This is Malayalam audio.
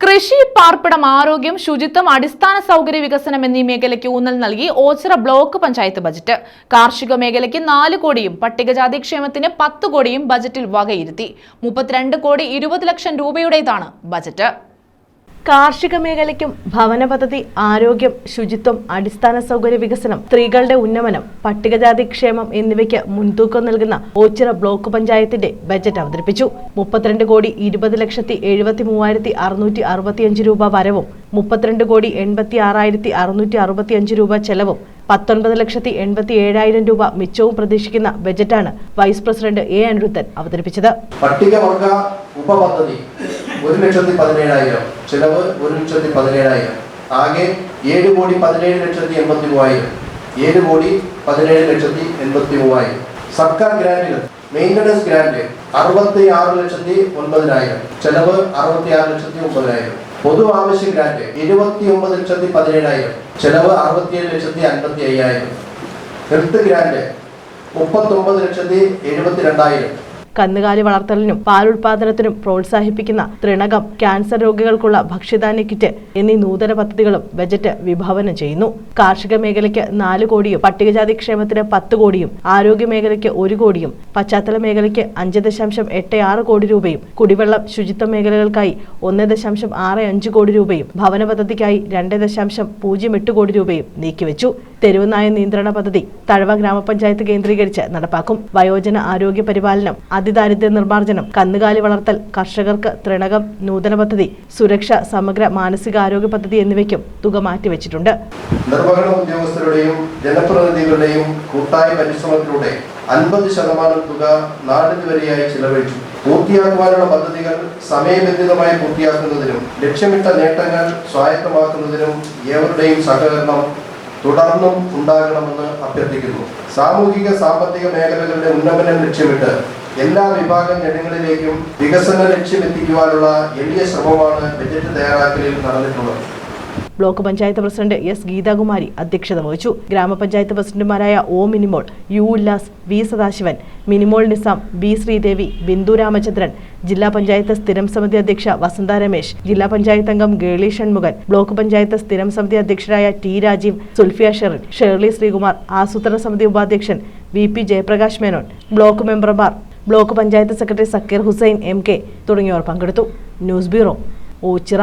കൃഷി പാർപ്പിടം ആരോഗ്യം ശുചിത്വം അടിസ്ഥാന സൗകര്യ വികസനം എന്നീ മേഖലയ്ക്ക് ഊന്നൽ നൽകി ഓച്ചിറ ബ്ലോക്ക് പഞ്ചായത്ത് ബജറ്റ്. കാർഷിക മേഖലയ്ക്ക് നാല് കോടിയും പട്ടികജാതി ക്ഷേമത്തിന് പത്ത് കോടിയും ബജറ്റിൽ വകയിരുത്തി. മുപ്പത്തിരണ്ട് കോടി ഇരുപത് ലക്ഷം രൂപയുടേതാണ് ബജറ്റ്. കാർഷിക മേഖലയ്ക്കും ഭവന പദ്ധതി ആരോഗ്യം ശുചിത്വം അടിസ്ഥാന സൗകര്യ വികസനം സ്ത്രീകളുടെ ഉന്നമനം പട്ടികജാതി ക്ഷേമം എന്നിവയ്ക്ക് മുൻതൂക്കം നൽകുന്ന ഓച്ചിറ ബ്ലോക്ക് പഞ്ചായത്തിന്റെ ബജറ്റ് അവതരിപ്പിച്ചു. മുപ്പത്തിരണ്ട് കോടി ഇരുപത് ലക്ഷത്തി എഴുപത്തി മൂവായിരത്തി അറുന്നൂറ്റി അറുപത്തിയഞ്ച് രൂപ വരവും മുപ്പത്തിരണ്ട് കോടി എൺപത്തി ആറായിരത്തി അറുന്നൂറ്റി അറുപത്തിയഞ്ച് രൂപ ചെലവും പത്തൊൻപത് ലക്ഷത്തി എൺപത്തി ഏഴായിരം രൂപ മിച്ചവും പ്രതീക്ഷിക്കുന്ന ബജറ്റാണ് വൈസ് പ്രസിഡന്റ് എ അനിരുദ്ധൻ അവതരിപ്പിച്ചത്. ഒരു ലക്ഷത്തി പതിനേഴായിരം. ചിലവ് ഒരു ലക്ഷത്തി പതിനേഴായിരം. ആകെ ഏഴ് കോടി പതിനേഴ് ലക്ഷത്തി എൺപത്തി മൂവായിരം ഏഴ് കോടി പതിനേഴ് ലക്ഷത്തി എൺപത്തി മൂവായിരം സർക്കാർ ഗ്രാന്റുകൾ മെയിന്റനൻസ് ഗ്രാന്റ് അറുപത്തി ആറ് ലക്ഷത്തി ഒൻപതിനായിരം. ചെലവ് അറുപത്തി ആറ് ലക്ഷത്തി ഒമ്പതിനായിരം പൊതു ആവശ്യ ഗ്രാന്റ് ഇരുപത്തി ഒമ്പത് ലക്ഷത്തി പതിനേഴായിരം. ചെലവ് അറുപത്തിയേഴ് ലക്ഷത്തി അൻപത്തി അയ്യായിരം ഹെൽത്ത് ഗ്രാന്റ് മുപ്പത്തൊമ്പത് ലക്ഷത്തി എഴുപത്തി രണ്ടായിരം കന്നുകാലി വളർത്തലിനും പാലുൽപാദനത്തിനും പ്രോത്സാഹിപ്പിക്കുന്ന തൃണകം ക്യാൻസർ രോഗികൾക്കുള്ള ഭക്ഷ്യധാന്യ കിറ്റ് എന്നീ നൂതന പദ്ധതികളും ബജറ്റ് വിഭാവനം ചെയ്യുന്നു. കാർഷിക മേഖലയ്ക്ക് നാല് കോടിയും പട്ടികജാതി ക്ഷേമത്തിന് പത്ത് കോടിയും ആരോഗ്യ മേഖലയ്ക്ക് ഒരു കോടിയും പശ്ചാത്തല മേഖലയ്ക്ക് അഞ്ച് ദശാംശം എട്ട് ആറ് കോടി രൂപയും കുടിവെള്ളം ശുചിത്വ മേഖലകൾക്കായി ഒന്ന് ദശാംശം ആറ് അഞ്ച് കോടി രൂപയും ഭവന പദ്ധതിക്കായി രണ്ട് ദശാംശം പൂജ്യം എട്ട് കോടി രൂപയും നീക്കിവെച്ചു. തെരുവുനായ നിയന്ത്രണ പദ്ധതി തഴവ ഗ്രാമപഞ്ചായത്ത് കേന്ദ്രീകരിച്ച് നടപ്പാക്കും. വയോജന ആരോഗ്യ പരിപാലനം അതിദാരിദ്ര്യ നിർമ്മാർജനം കന്നുകാലി വളർത്തൽ കർഷകർക്ക് തൃണകം നൂതന പദ്ധതി സുരക്ഷ സമഗ്ര മാനസികാരോഗ്യ പദ്ധതി എന്നിവയ്ക്കും തുക മാറ്റിവെച്ചിട്ടുണ്ട്. നിർവഹണ ഉദ്യോഗസ്ഥരുടെയും ജനപ്രതിനിധികളുടെയും കൂട്ടായ പരിശ്രമത്തിലൂടെ അൻപത് ശതമാനം തുക നാടിതുവരെയായി ചിലവഴിച്ചു. പൂർത്തിയാക്കുവാനുള്ള പദ്ധതികൾ സമയബന്ധിതമായി പൂർത്തിയാക്കുന്നതിനും ലക്ഷ്യമിട്ട നേട്ടങ്ങൾ സ്വായത്തമാക്കുന്നതിനും ഏവരുടെയും സഹകരണം തുടർന്നും ഉണ്ടാകണമെന്ന് അഭ്യർത്ഥിക്കുന്നു. സാമൂഹിക സാമ്പത്തിക മേഖലകളുടെ ഉന്നമനം ലക്ഷ്യമിട്ട് എല്ലാ വിഭാഗം ജനങ്ങളിലേക്കും വികസന ലക്ഷ്യം ലക്ഷ്യമെത്തിക്കുവാനുള്ള എളിയ ശ്രമമാണ് ബജറ്റ് തയ്യാറാക്കലിൽ നടന്നിട്ടുള്ളത്. Block panchayat president S Geethakumari അധ്യക്ഷത വഹിച്ചു. ഗ്രാമപഞ്ചായത്ത് പ്രസിഡന്റുമാരായ O Minimol U Ullas V Sadasivan Minimol Nizam B Sreedevi Bindu Ramachandran ജില്ലാ പഞ്ചായത്ത് സ്ഥിരം സമിതി അധ്യക്ഷ വസന്ത രമേശ് ജില്ലാ പഞ്ചായത്ത് അംഗം ഗേളി ഷൺമുഖൻ ബ്ലോക്ക് പഞ്ചായത്ത് സ്ഥിരം സമിതി അധ്യക്ഷരായ ടി രാജീവ് സുൽഫിയ ഷെറിൻ ഷേർലി ശ്രീകുമാർ ആസൂത്രണ സമിതി ഉപാധ്യക്ഷൻ V P Jayaprakash Menon block മെമ്പർമാർ block panchayat secretary Zakir Hussain M K തുടങ്ങിയവർ പങ്കെടുത്തു. News bureau Ochira.